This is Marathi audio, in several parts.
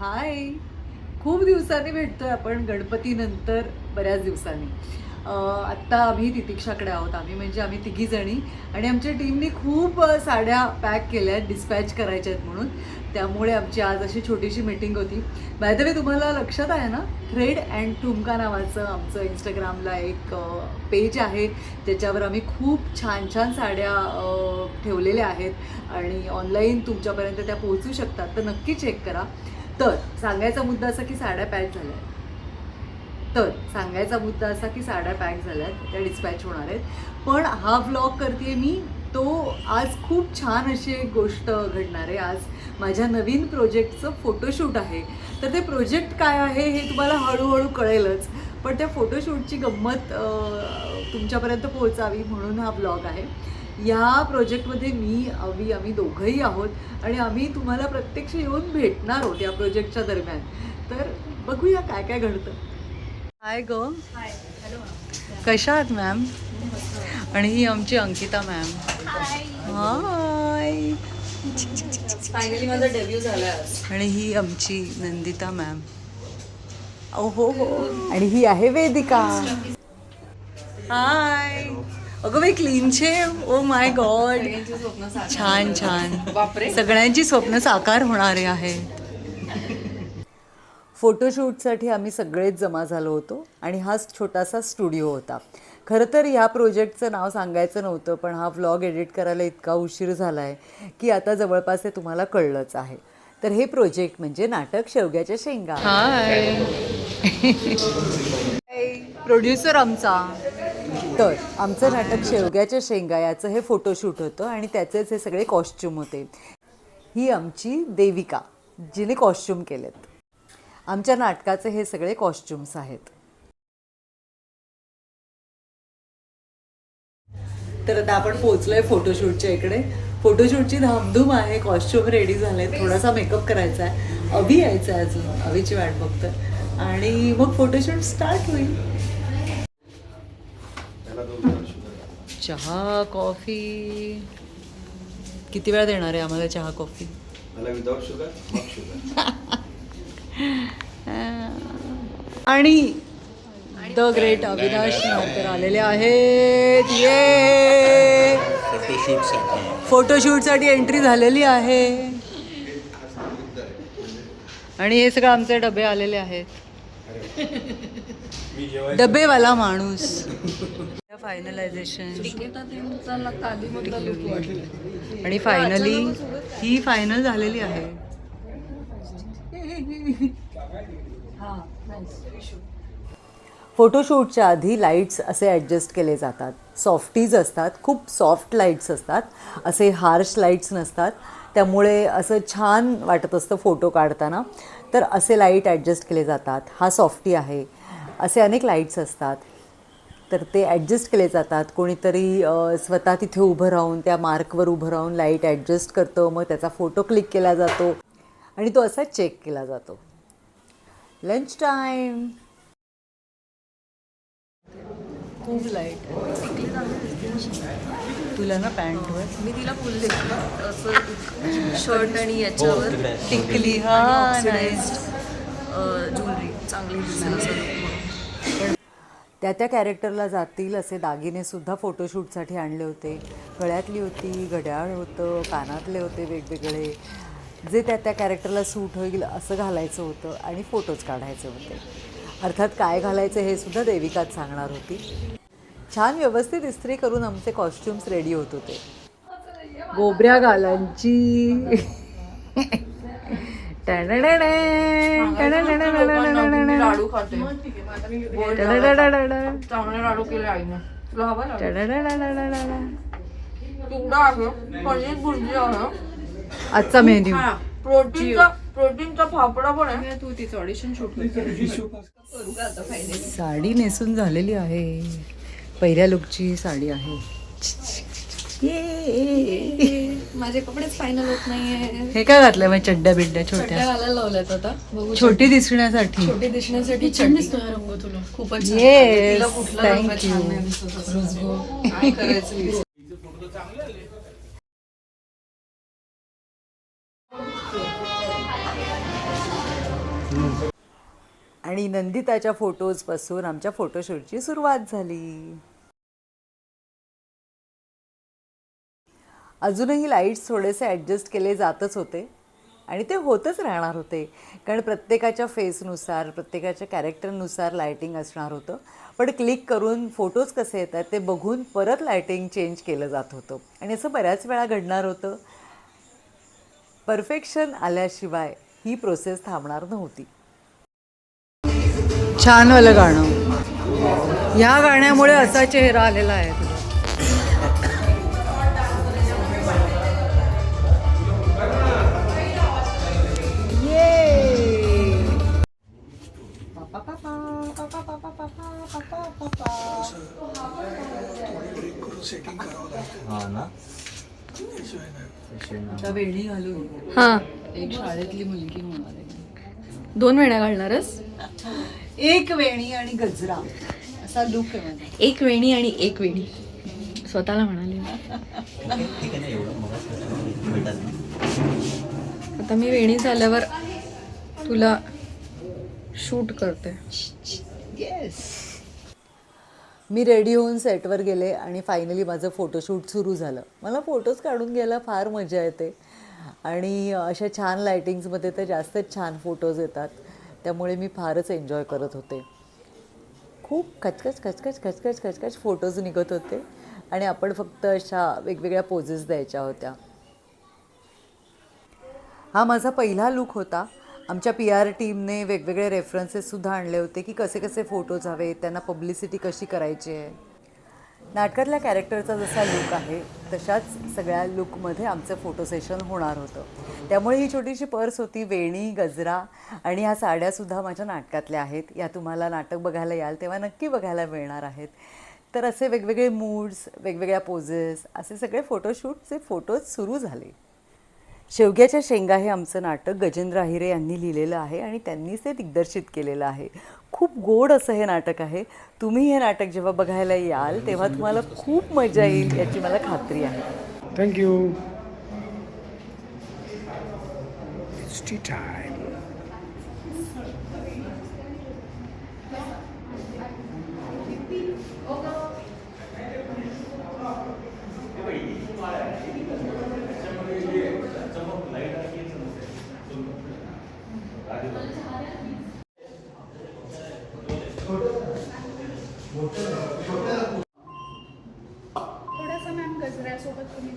हाय. खूप दिवसांनी भेटतोय आपण गणपतीनंतर बऱ्याच दिवसांनी. आत्ता आम्ही तितिक्षाकडे आहोत. आम्ही म्हणजे आम्ही तिघी जणी आणि आमच्या टीमने खूप साड्या पॅक केल्या आहेत डिस्पॅच करायच्या आहेत म्हणून. त्यामुळे आमची आज अशी छोटीशी मीटिंग होती. बायदवे तुम्हाला लक्षात आहे ना? थ्रेड अँड ठुमका नावाचं आमचं इंस्टाग्रामला एक पेज आहे. त्याच्यावर आम्ही खूप छान छान साड्या ठेवलेल्या आहेत. आणि ऑनलाईन तुमच्यापर्यंत त्या पोहोचू शकतात. तर नक्की चेक करा. तर सांगायचा मुद्दा असा की साड्या पॅक झाल्या आहेत तर सांगायचा मुद्दा असा की साड्या पॅक झाल्या आहेत त्या डिस्पॅच होणार आहेत. पण हा व्लॉग करते मी तो आज खूप छान अशी एक गोष्ट घडणार आहे. आज माझ्या नवीन प्रोजेक्टचं फोटोशूट आहे. तर ते प्रोजेक्ट काय आहे हे तुम्हाला हळूहळू कळेलच. पण त्या फोटोशूटची गंमत तुमच्यापर्यंत पोहोचावी म्हणून हा ब्लॉग आहे. या प्रोजेक्टमध्ये मी अवी आम्ही दोघंही आहोत आणि आम्ही तुम्हाला प्रत्यक्ष येऊन भेटणार आहोत या प्रोजेक्टच्या दरम्यान. तर बघूया काय काय घडतं. हाय ग. कशा आहात मॅम आणि ही आमची अंकिता मॅम हाय फायनली माझा डेब्यू झाला आज. आणि ही आमची नंदिता मॅम ओ हो हो. आणि ही आहे वेदिका. हाय अगं बाई क्लीन छे ओ माय गॉड छान छान. सगळ्यांची स्वप्न साकार होणारे आहेत फोटोशूटसाठी आम्ही सगळेच जमा झालो होतो आणि हा छोटासा स्टुडिओ होता. खरं तर ह्या प्रोजेक्टचं नाव सांगायचं नव्हतं पण हा व्लॉग एडिट करायला इतका उशीर झाला आहे की आता जवळपास हे तुम्हाला कळलंच आहे. तर हे प्रोजेक्ट म्हणजे नाटक शेवग्याच्या शेंगा. हाय प्रोड्युसर आमचा. तर आमचं नाटक शेवग्याच्या शेंगा याचं हे फोटोशूट होतं आणि त्याचेच हे सगळे कॉस्ट्युम होते. ही आमची देविका जिने कॉस्ट्युम केलेत. आमच्या नाटकाचे हे सगळे कॉस्ट्युम्स आहेत. तर आता आपण पोहोचलोय फोटोशूटच्या इकडे. फोटोशूटची धामधूम आहे कॉस्ट्युम रेडी झाले थोडासा मेकअप करायचा आहे. अभि यायचं आहे अजून अभिची वाट बघतोय आणि मग फोटोशूट स्टार्ट होईल. चहा कॉफी. किती वेळा देणार आहे आम्हाला चहा कॉफी? मला विदाउट शुगर मग शुगर आणि द ग्रेट अविनाश नारकर आलेले आहेत. ये फोटोशूटसाठी एंट्री झालेली आहे. आणि हे सगळं आमचे डबे आलेले आहेत. डबेवाला माणूस. फायनलायझेशन आणि फायनली ही फायनल झालेली आहे. फोटोशूटच्या आधी लाईट्स असे ॲडजस्ट केले जातात. सॉफ्टीज असतात खूप सॉफ्ट लाईट्स असतात. असे हार्श लाईट्स नसतात. त्यामुळे असं छान वाटत असतं फोटो काढताना. तर असे लाइट ॲडजस्ट केले जातात. हा सॉफ्टी आहे. असे अनेक लाईट्स असतात. तर ते ॲडजस्ट केले जातात. कोणीतरी स्वतः तिथे उभं राहून त्या मार्कवर उभं राहून लाइट ॲडजस्ट करतं मग त्याचा फोटो क्लिक केला जातो आणि तो असा चेक केला जातो. लंच टाईम खूप लाइट तुला ना पॅन्टवर मी तिला बोलले असं शर्ट आणि याच्यावर. टिकली हा ऑक्सिडाइज्ड ज्वेलरी चांगली दिसेल असं. त्या त्या कॅरेक्टरला जातील असे दागिनेसुद्धा फोटोशूटसाठी आणले होते. गळ्यातली होती घड्याळ होतं कानातले होते वेगवेगळे. जे त्या त्या कॅरेक्टरला सूट होईल असं घालायचं होतं आणि फोटोज काढायचे होते. अर्थात काय घालायचं हे सुद्धा देविकाच सांगणार होती. छान व्यवस्थित इस्त्री करून आमचे कॉस्ट्युम्स रेडी होत होते. गोबऱ्या गालांची. लाडू खाते. चांगले लाडू केले आईने. तुला हवा लाडू? तुकडा आहे पनीर भुर्जी आहे. आजचा मेन्यू. प्रोटीनचा प्रोटीनचा फाफडा पण आहे. तू तिचं ऑडिशन शूट साडी नेसून झालेली आहे. पहिल्या लुकची साडी आहे. ये. माझे कपडेच फायनल होत नाहीये. हे काय घातलंय मग चड्ड्या बिड्ड्या छोट्या. घालायला लावल्यात आता. बघू छोटी दिसण्यासाठी. छोटे दिसण्यासाठी चड्डी. रंग तुला. खूपच छान. Yes, तिला कुठला रंग thank छान you. नाही दिसत असं. काय करायचं आणि नंदिताच्या फोटोजपासून आमच्या फोटोशूटची सुरुवात झाली. अजूनही लाईट्स थोडेसे ॲडजस्ट केले जातच होते. आणि ते होतच राहणार होते. कारण प्रत्येकाच्या फेसनुसार प्रत्येकाच्या कॅरेक्टरनुसार लायटिंग असणार होतं. पण क्लिक करून फोटोज कसे येतात ते बघून परत लायटिंग चेंज केलं जात होतं. आणि असं बऱ्याच वेळा घडणार होतं. परफेक्शन आल्याशिवाय ही प्रोसेस थांबणार नव्हती. छान वालं गाणं. ह्या गाण्यामुळे असा चेहरा आलेला आहे. हा ना? आता वेणी घालून हा. एक शाळेतली मुलगी होणार आहे. दोन वेण्या घालणारच एक वेणी आणि गजरा. असा लुक आहे माझा. एक वेणी आणि एक वेणी. स्वतःला म्हणाले. आता मी वेणी झाल्यावर तुला शूट करते. येस मी रेडी होऊन सेटवर गेले आणि फायनली माझं फोटोशूट सुरू झालं. मला फोटोज काढून घ्यायला फार मजा येते. आणि अशा छान लायटिंग्समध्ये तर जास्तच छान फोटोज येतात. त्यामुळे मी फारच एन्जॉय करत होते. खूप खचखच खचखच खचखच खचखच फोटोज निघत होते. आणि आपण फक्त अशा वेगवेगळ्या पोजेस द्यायच्या होत्या. हा माझा पहिला लुक होता. आमच्या पी आर टीमने वेगवेगळे रेफरन्सेससुद्धा आणले होते की कसे कसे फोटोज हवे त्यांना पब्लिसिटी कशी करायची आहे. नाटकातल्या कॅरेक्टरचा जसा लुक आहे तशाच सगळ्या लुकमध्ये आमचं फोटो सेशन होणार होतं. त्यामुळे ही छोटीशी पर्स होती वेणी गजरा आणि ह्या साड्यासुद्धा माझ्या नाटकातल्या आहेत. या तुम्हाला नाटक बघायला याल तेव्हा नक्की बघायला मिळणार आहेत. तर असे वेगवेगळे मूड्स वेगवेगळ्या पोजेस असे सगळे फोटोशूटचे फोटोज सुरू झाले. शेवग्याच्या शेंगा हे आमचं नाटक गजेंद्र अहिरे यांनी लिहिलेलं आहे आणि त्यांनीच ते दिग्दर्शित केलेलं आहे. खूप गोड असं हे नाटक आहे. तुम्ही हे नाटक जेव्हा बघायला याल तेव्हा तुम्हाला खूप मजा येईल याची मला खात्री आहे. Thank you. It's tea time. थोडासा मॅम तुम्ही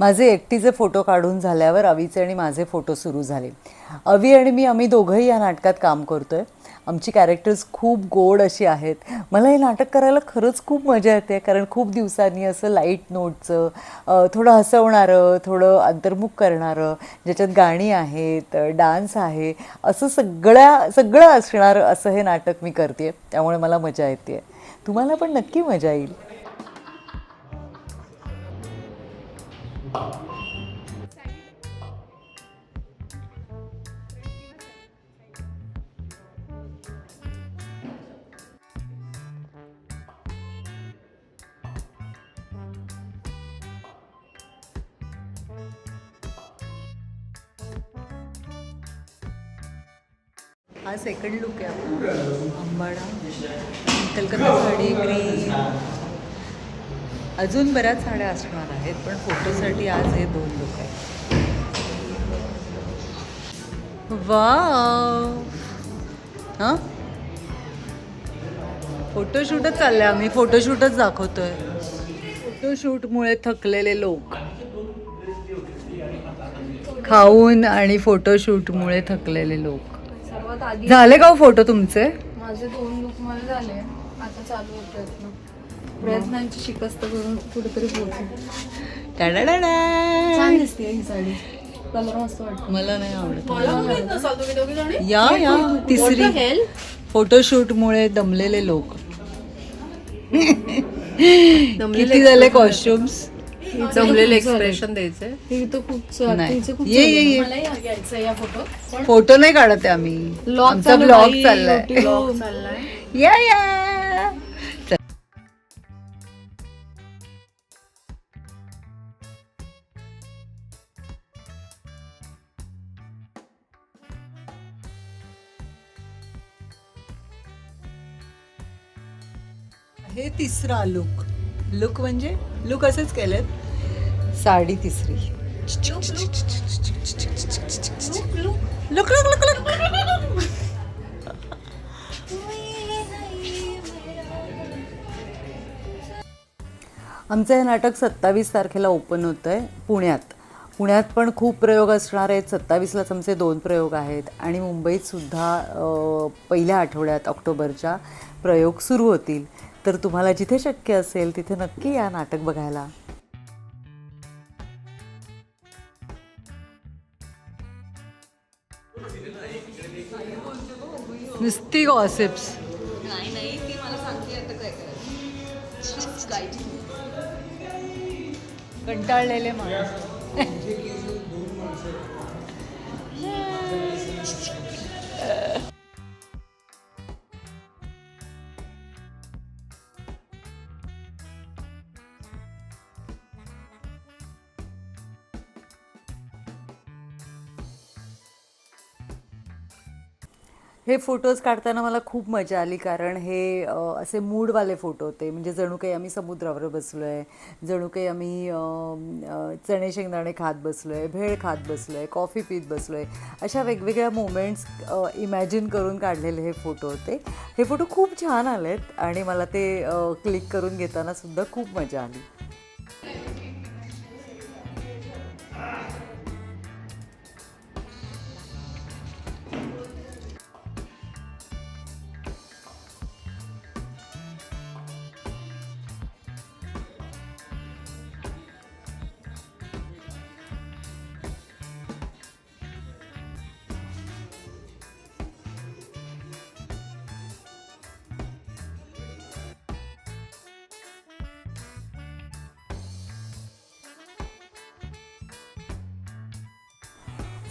माझे एकटीचे फोटो काढून झाल्यावर अवीचे आणि माझे फोटो सुरू झाले. अवी आणि मी आम्ही दोघंही या नाटकात काम करतोय. आमची कॅरेक्टर्स खूप गोड अशी आहेत. मला हे नाटक करायला खरंच खूप मजा येते कारण खूप दिवसांनी असं लाइट नोटचं थोडं हसवणारं थोडं अंतर्मुख करणारं ज्याच्यात गाणी आहेत डान्स आहे असं सगळ्या सगळं असणारं असं हे नाटक मी करते त्यामुळे मला मजा येते तुम्हाला पण नक्की मजा येईल. हा सेकंड लुक आहे आपला. अंबाडा कलकत्ता साडी ग्रीन अजून बऱ्याच साड्या असणार आहेत पण फोटोसाठी आज हे दोन लुक आहेत. वा हां? फोटोशूटच चाललंय आम्ही. फोटोशूटच दाखवतोय. फोटोशूटमुळे थकलेले लोक. खाऊन आणि फोटोशूटमुळे थकलेले लोक. आधी झाले का फोटो तुमचे? माझे दोन लुक मला झाले. आता चालू आहे प्रयत्न. प्रयत्नांची शिकस्त करून कुठेतरी पोहोचू. छान दिसते ही साडी. कलर मस्त वाटतो. मला नाही आवडत. या या. तिसरी. फोटोशूटमुळे दमलेले लोक. किती झाले कॉस्ट्युम्स जमलेले एक्सप्रेशन द्यायचे ते तर खूप च- नाही. तिचं खूप ये, ये, ये. मला घ्यायचं या फोटो. फोटो नाही काढत आहे आम्ही. आमचा चालू ब्लॉग चाललाय. YouTube. या या. हे तिसरा लुक लुक म्हणजे लुक असेच केलेत साडी तिसरी. Look look look look. आमचं हे नाटक सत्तावीस तारखेला ओपन होतं आहे पुण्यात. पुण्यात पण खूप प्रयोग असणार आहेत. सत्तावीसलाच आमचे दोन प्रयोग आहेत. आणि मुंबईत सुद्धा पहिल्या आठवड्यात ऑक्टोबरच्या प्रयोग सुरू होतील. तर तुम्हाला जिथे शक्य असेल तिथे नक्की या नाटक बघायला. नुसती गॉसिप्स कंटाळलेले माणूस. हे फोटोज काढताना मला खूप मजा आली कारण हे असे मूडवाले फोटो होते. म्हणजे जणू काही आम्ही समुद्रावर बसलो आहे जणू काही आम्ही चणे शेंगदाणे खात बसलो आहे भेळ खात बसलो आहे कॉफी पीत बसलो आहे अशा वेगवेगळ्या मोमेंट्स इमॅजिन करून काढलेले हे फोटो होते. हे फोटो खूप छान आलेत आणि मला ते क्लिक करून घेताना सुद्धा खूप मजा आली.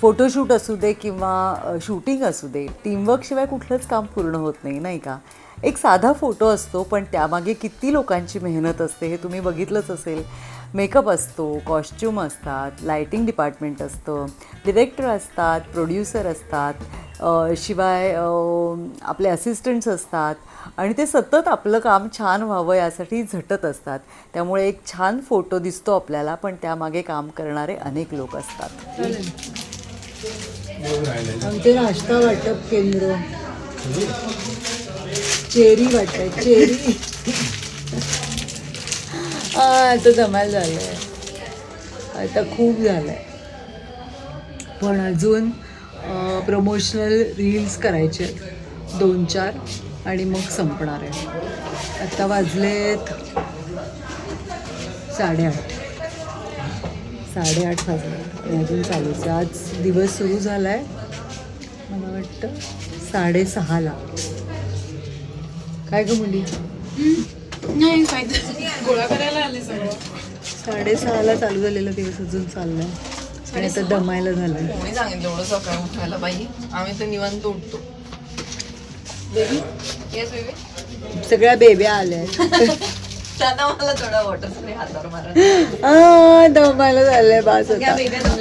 फोटोशूट असू दे किंवा शूटिंग असू दे टीमवर्कशिवाय कुठलंच काम पूर्ण होत नाही नाही का? एक साधा फोटो असतो पण त्यामागे किती लोकांची मेहनत असते हे तुम्ही बघितलंच असेल. मेकअप असतो कॉस्च्युम असतात लायटिंग डिपार्टमेंट असतं डिरेक्टर असतात प्रोड्युसर असतात शिवाय आपले असिस्टंट्स असतात आणि ते सतत आपलं काम छान व्हावं यासाठी झटत असतात. त्यामुळे एक छान फोटो दिसतो आपल्याला पण त्यामागे काम करणारे अनेक लोक असतात. आमचे नाश्ता वाटप केंद्र. चेरी वाटत चेरी. हा आता जमायला झालंय. आता खूप झालंय. पण अजून प्रमोशनल रील्स करायचे आहेत. दोन चार. आणि मग संपणार आहे. आता वाजलेत साडेआठ. साडेआठ वाजले. अजून चालूच. आहे. आज दिवस सुरू झाला आहे मला वाटतं साडेसहाला. काय ग मुली? नाही गोळा करायला आले सगळं. साडेसहाला चालू झालेला दिवस अजून चाललाय. आणि आता दमायला झालंय. कोणी सांगितलं एवढं सकाळी उठायला पाहिजे आम्ही तर निवांत उठतो. बेबी येस बेबी सगळ्या बेब्या आल्या आहेत. दादा मला थोडा वॉटर स्प्रे हातावर मारा आ, दमायला झालंय बास आता.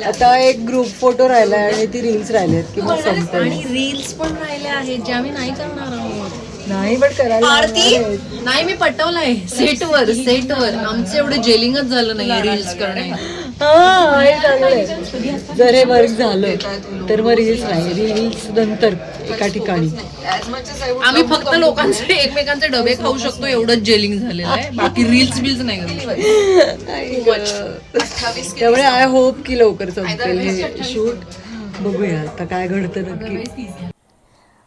आता एक ग्रुप फोटो राहिलाय आणि ती रील्स राहिल्यात की मग संपतं आणि रील्स पण राहिले आहेत ज्या मी नाही करणार आहोत. नाही पण करायला आरती? नाही मी पटवलंय. सेटवर सेटवर आमचं एवढं जेलिंगच झालं नाही रील्स करणे. जर हे वर्क झालं तर मग रील्स नाही. रील्स नंतर एका ठिकाणी. आम्ही फक्त लोकांचे एकमेकांचे डबे खाऊ शकतो एवढंच जेलिंग झालेलं आहे. बाकी रील्स बिल्स नाही करत. त्यामुळे आय होप की लवकर संपेल हे शूट बघूया आता काय घडतं नक्की.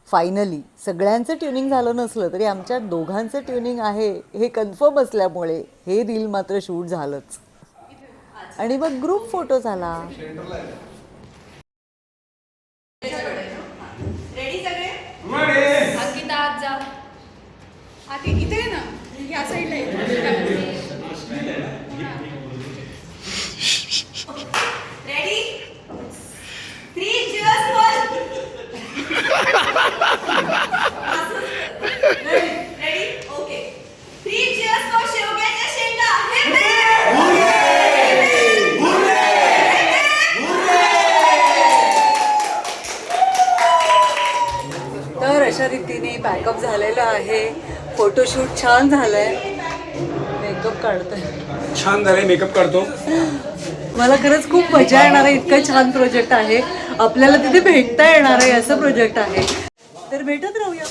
फायनली सगळ्यांचं ट्युनिंग झालं नसलं तरी आमच्या दोघांचं ट्युनिंग आहे हे कन्फर्म असल्यामुळे हे रील मात्र शूट झालंच. आणि मग ग्रुप फोटो झाला. इथे आहे ना या पॅकअप झालेलं आहे. फोटोशूट छान झालंय. मेकअप काढतोय. छान झाले मेकअप करतो मला खरंच खूप मजा येणार आहे. इतकं छान प्रोजेक्ट आहे. आपल्याला तिथे भेटता येणार आहे असं प्रोजेक्ट आहे. तर भेटत राहूया.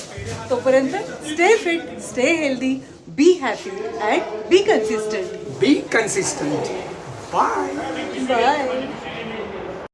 तोपर्यंत stay fit stay healthy be happy and be consistent be consistent bye bye